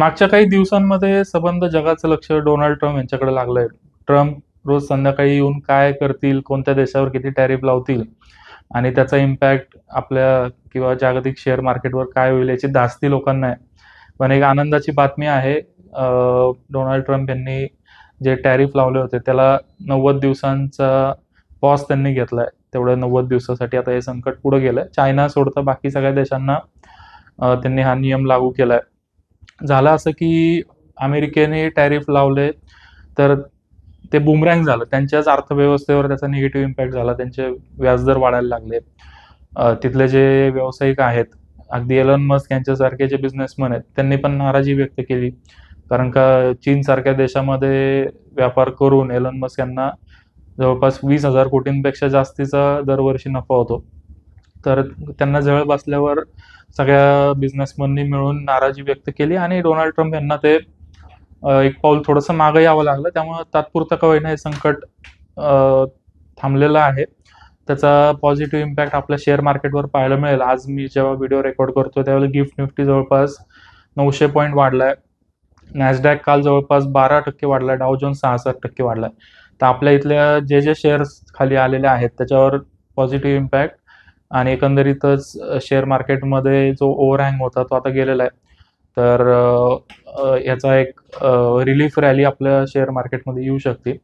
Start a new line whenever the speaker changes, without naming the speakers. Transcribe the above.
मागच्या काही दिवसांमध्ये सबंध जगाचं लक्ष डोनाल्ड ट्रम्प यांच्याकडे लागलंय. ट्रम्प रोज संध्याकाळी येऊन काय करतील कोणत्या देशावर किती टॅरिफ लावतील आणि त्याचा इम्पॅक्ट आपल्या किंवा जागतिक शेअर मार्केटवर काय होईल याची धास्ती लोकांना आहे. पण एक आनंदाची बातमी आहे डोनाल्ड ट्रम्प यांनी जे टॅरिफ लावले होते त्याला नव्वद दिवसांचा पॉज त्यांनी घेतलाय. तेवढ्या नव्वद दिवसासाठी आता हे संकट पुढे गेलं आहे चायना सोडता बाकी सगळ्या देशांना त्यांनी हा नियम लागू केला आहे झालं असं की अमेरिकेने टॅरिफ लावले तर ते बुमरँग झालं. त्यांच्याच अर्थव्यवस्थेवर त्याचा निगेटिव्ह इम्पॅक्ट झाला त्यांचे व्याजदर वाढायला लागले. तिथले जे व्यावसायिक आहेत अगदी एलन मस्क यांच्यासारखे जे बिझनेसमन आहेत त्यांनी पण नाराजी व्यक्त केली. कारण का चीन सारख्या देशामध्ये व्यापार करून एलन मस्क यांना जवळपास वीस हजार कोटींपेक्षा जास्तीचा दरवर्षी नफा होतो. तर त्यांना जवळ बसल्यावर सगळ्या बिझनेसमननी मिळून नाराजी व्यक्त केली आणि डोनाल्ड ट्रम्प यांना ते एक पाऊल थोडंसं मागं यावं लागलं. त्यामुळे तात्पुरतं का होईना हे संकट थांबलेलं आहे. त्याचा पॉझिटिव्ह इम्पॅक्ट आपल्या शेअर मार्केटवर पाहायला मिळेल. आज मी जेव्हा व्हिडिओ रेकॉर्ड करतो त्यावेळेला गिफ्ट निफ्टी जवळपास नऊशे पॉईंट वाढलाय. नॅसडॅक काल जवळपास बारा टक्के वाढलाय. डाव जोन सहासष्ट टक्के वाढलाय. तर आपल्या इथल्या जे जे शेअर्स खाली आलेले आहेत त्याच्यावर पॉझिटिव्ह इम्पॅक्ट आणि एकंदरीतच शेअर मार्केटमध्ये जो ओव्हरहँग होता तो आता गेलेला आहे. तर याचा एक रिलीफ रॅली आपल्या शेअर मार्केटमध्ये येऊ शकते.